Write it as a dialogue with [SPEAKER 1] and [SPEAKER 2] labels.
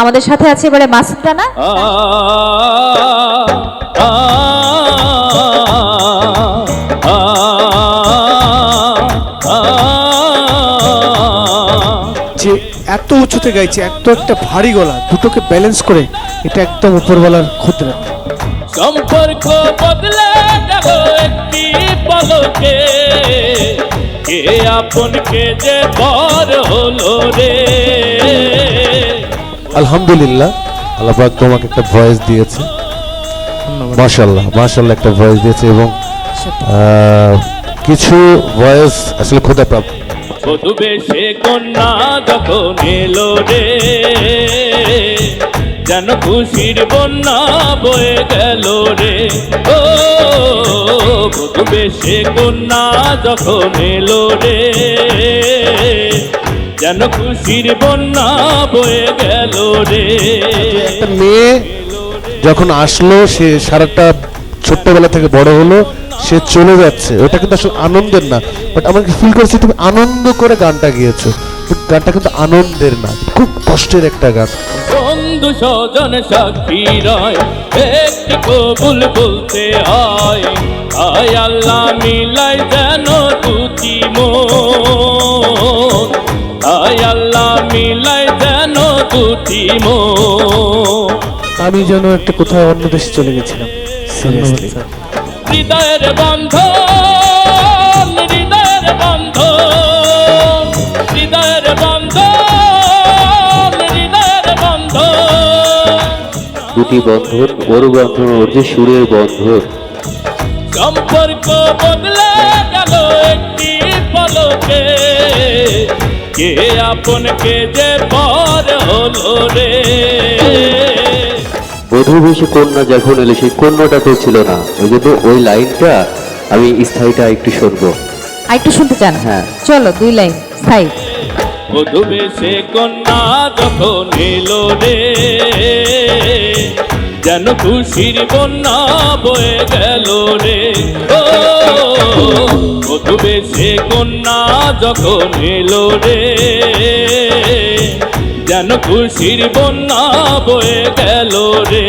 [SPEAKER 1] আমাদের সাথে আছে এবারে মাসুদ রানা।
[SPEAKER 2] যে এত উঁচুতে গাইছে এত একটা ভারী গলা দুটোকে ব্যালেন্স করে এটা একদম উপরওয়ালার ক্ষুদ্র
[SPEAKER 3] সম্পর্ক বদলে গেল একটি পলকে কে যে পর হলো রে
[SPEAKER 4] আলহামদুলিল্লাহ আল্লাহ পাক তোমাকে একটা ভয়েস দিয়েছে। মাশাল্লাহ মাশাল্লাহ একটা ভয়েস দিয়েছে এবং কিছু ভয়েস আসলে খোদা প্রাপ্ত
[SPEAKER 3] বধু বেশে কন্যা যখন এলো রে যেন খুশির বন্যা বয়ে গেল রে। ও বধু বেশে কন্যা যখন এলো রে যেন খুশির বন্যা বয়ে গেল রে।
[SPEAKER 4] একটা মেয়ে যখন আসলো সে সারাটা ছোট্টবেলা থেকে বড় হলো সে চলে যাচ্ছে। ওটা কিন্তু আসলে আনন্দের না বাট আমাকে ফিল করছি তুমি আনন্দ করে গানটা গিয়েছো। গানটা কিন্তু আনন্দের না খুব কষ্টের একটা গান।
[SPEAKER 3] বন্ধু স্বজন সাক্ষী রয় একটি কবুল বলতে হয়। আয় আল্লাহ মিলাই যেন দুটি মন
[SPEAKER 2] আমি যেন একটা কোথাও অন্য দেশে চলে গেছিলাম। সিরিয়াসলি
[SPEAKER 3] হৃদয়ের বন্ধন হৃদয়ের বন্ধন হৃদয়ের বন্ধন হৃদয়ের বন্ধন।
[SPEAKER 5] দুটি বন্ধন ওর বন্ধন ওর যে সুরের বন্ধন।
[SPEAKER 3] সম্পর্ক বদলে গেল একটি পলকে। কে আপন কে যে পর হলো রে?
[SPEAKER 5] বধূ বেশি কন্যা যখন এলে সেই কন্যাটা তো ছিল না ওই জন্য ওই লাইনটা আমি স্থায়ীটা একটু শুনব।
[SPEAKER 1] আর একটু শুনতে চান?
[SPEAKER 5] হ্যাঁ।
[SPEAKER 1] চলো দুই লাইন সাইড
[SPEAKER 3] বধু বেশে কন্যা যখন এলো রে যেন খুশির বন্যা বয়ে গেল রে। কন্যা যখন এলো রে যেন খুশির বন্যা বয়ে গেল রে।